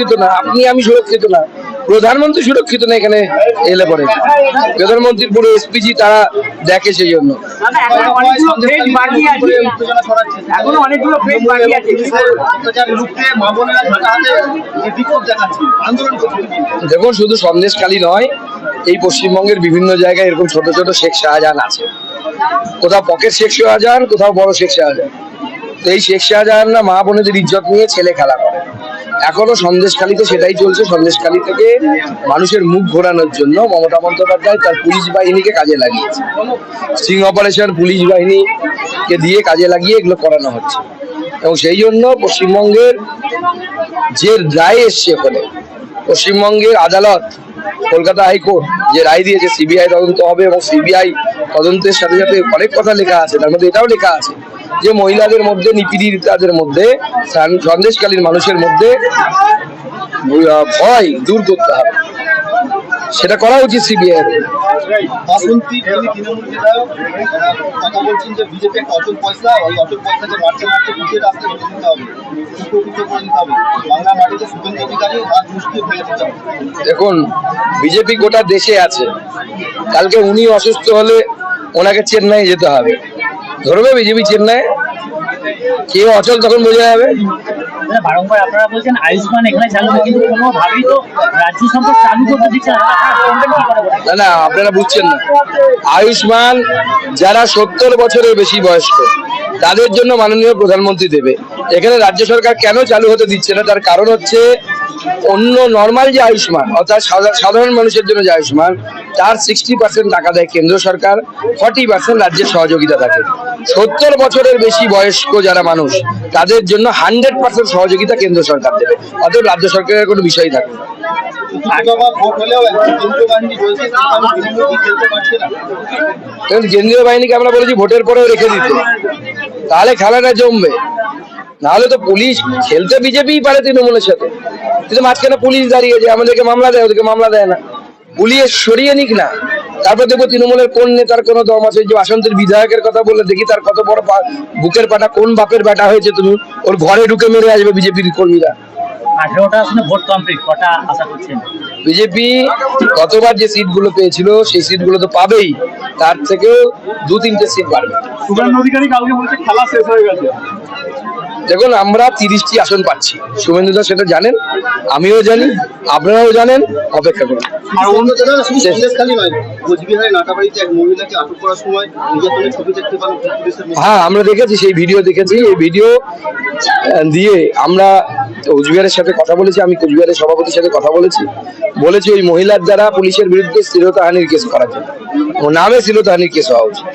সুরক্ষিত না আপনি আমি সুরক্ষিত না। প্রধানমন্ত্রী সুরক্ষিত না এখানে এলে পরে। প্রধানমন্ত্রী পুরো এসপিজি তারা দেখে সেই জন্য। দেখুন শুধু সন্দেশখালী নয় এই পশ্চিমবঙ্গের বিভিন্ন জায়গায় এরকম ছোট ছোট শেখ শাহজাহান আছে। কোথাও পকেট শেখ শাহজাহান কোথাও বড় শেখ শাহজাহান। এই শেখ শাহজাহান না মা বোনেদের ইজ্জত নিয়ে ছেলে খেলা করে। এখনও সন্দেশখালীতে সেটাই চলছে। সন্দেশখালী থেকে মানুষের মুখ ঘোরানোর জন্য মমতা বন্দ্যোপাধ্যায় তার পুলিশ বাহিনীকে কাজে লাগিয়েছে। সিং অপারেশন পুলিশ বাহিনীকে দিয়ে কাজে লাগিয়ে এগুলো করানো হচ্ছে। এবং সেই জন্য পশ্চিমবঙ্গের যে রায় এসছে ওখানে পশ্চিমবঙ্গের আদালত, কলকাতা হাইকোর্ট যে রায় দিয়েছে, সিবিআই তদন্ত হবে এবং সিবিআই তদন্তের সাথে সাথে অনেক কথা লেখা আছে তার মধ্যে এটাও লেখা আছে যে মহিলাদের মধ্যে নিপীড়িতাদের মধ্যে সন্দেশকালীন মানুষের মধ্যে ভয় দূর করতে হবে। সেটা করা উচিত সিবিআই দেখুন বিজেপি গোটা দেশে আছে। কালকে উনি অসুস্থ হলে ওনাকে চেন্নাই যেতে হবে। ধরবে বিজেপি চেন্নাই? কে অচল তখন বোঝা যাবে। বারংবার আপনারা বলছেন আয়ুষ্মান এখানে চালু কিন্তু কোনোভাবেই তো রাজ্য সম্পদ চালু করতে দিচ্ছে না। আপনারা করবেন কি করে বলেন? না না আপনারা বুঝছেন না। আয়ুষ্মান যারা সত্তর বছরের বেশি বয়স্ক তাদের জন্য মাননীয় প্রধানমন্ত্রী দেবে। এখানে রাজ্য সরকার কেন চালু হতে দিচ্ছে না? তার কারণ হচ্ছে অন্য নর্মাল যে আয়ুষ্মান, অর্থাৎ সাধারণ মানুষের জন্য যে আয়ুষ্মান, তার সিক্সটি পার্সেন্ট টাকা দেয় কেন্দ্র সরকার ফর্টি পার্সেন্ট রাজ্যের সহযোগিতা থাকে। সত্তর বছরের বেশি বয়স্ক যারা মানুষ, তাদের জন্য হান্ড্রেড পার্সেন্ট সহযোগিতা কেন্দ্র সরকার দেবে। অতএব রাজ্য সরকারের কোনো বিষয় থাকে না। কেন্দ্রীয় বাহিনীকে আমরা বলেছি ভোটের পরেও রেখে দিতে। তাহলে খেলাটা জমবে। নাহলে তো পুলিশ, খেলতে বিজেপি পারে তৃণমূলের সাথে। কিন্তু মাঝখানে পুলিশ দাঁড়িয়েছে আমাদেরকে মামলা দেয় ওদেরকে মামলা দেয় না। পুলিশ সরিয়ে নিক না। তারপর দেখব তৃণমূলের কোন নেতার কোনো দম আছে যে বাসন্তের বিধায়কের কথা বললে দেখি তার কত বড় বুকের পাটা কোন বাপের বেটা হয়েছে তুমি? ওর ঘরে ঢুকে মেরে আসবে বিজেপির কর্মীরা। আঠেরোটা আসলে ভোট কমপ্লিট কটা আশা করছেন? বিজেপি গতবার যে সিটগুলো পেয়েছিল সেই সিটগুলো তো পাবেই। তার থেকেও দু তিনটে সিট বাড়বে। শুভেন্দু অধিকারী কালকে বলছে খেলা শেষ হয়ে গেছে। দেখুন আমরা তিরিশটি আসন পাচ্ছি। শুভেন্দু দা সেটা জানেন আমিও জানি আপনারাও জানেন অপেক্ষা করুন। হ্যাঁ আমরা দেখেছি সেই ভিডিও দেখেছি। এই ভিডিও দিয়ে আমরা কোচবিহারের সাথে কথা বলেছি আমি কোচবিহারের সভাপতির সাথে কথা বলেছি। বলেছি ওই মহিলার দ্বারা পুলিশের বিরুদ্ধে স্থিরতাহানির কেস করার জন্য ও নামে স্থিরতাহানির কেস হওয়া উচিত।